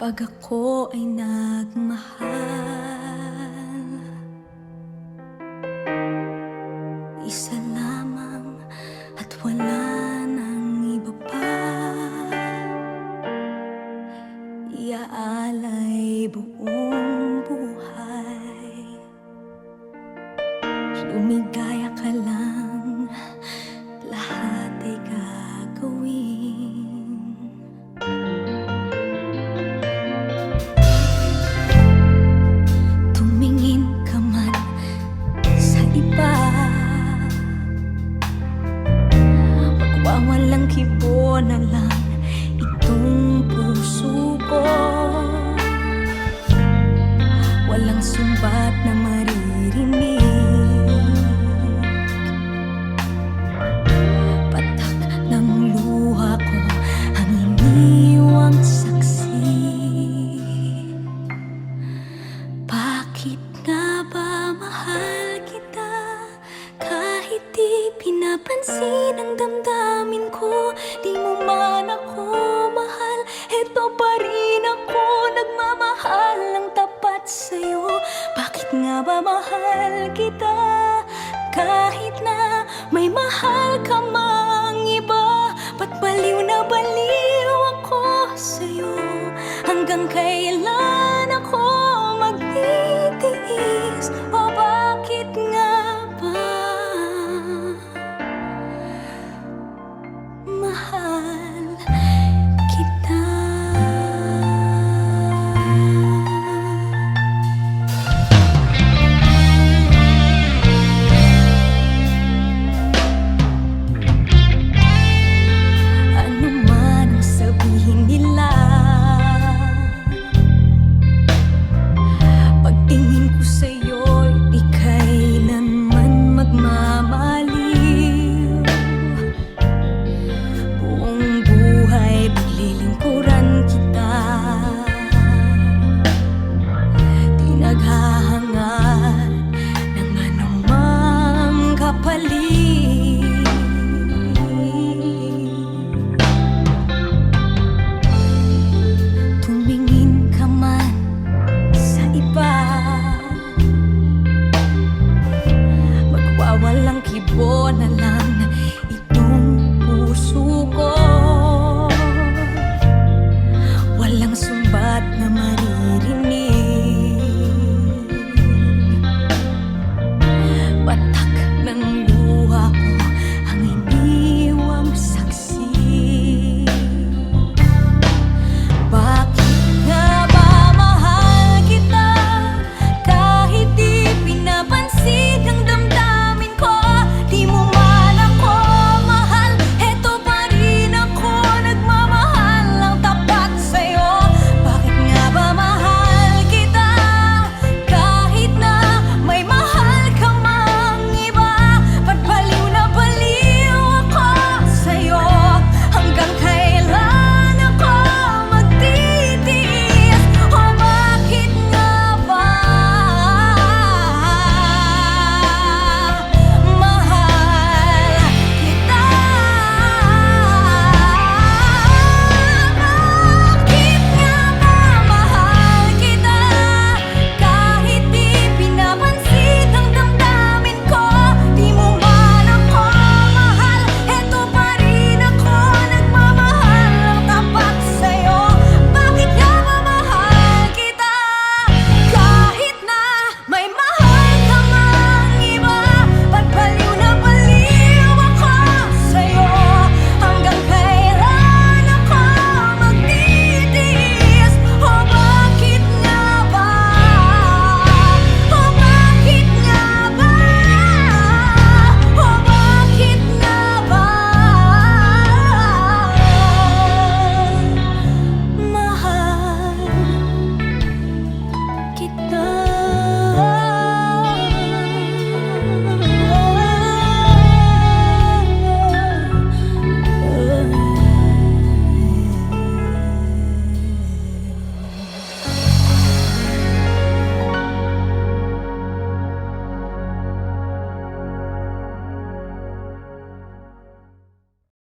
Pag ako ay nagmahal. Isa lamang at wala nang iba pa. Iaalay buong bakit nga ba mahal kita? Kahit di pinapansin ang damdamin ko Di mo man ako mahal Eto pa rin ako nagmamahal ng tapat sa'yo Bakit nga ba mahal kita? Kahit na may mahal ka mang iba Ba't baliw na baliw ako sa'yo? Hanggang kailan lahat naman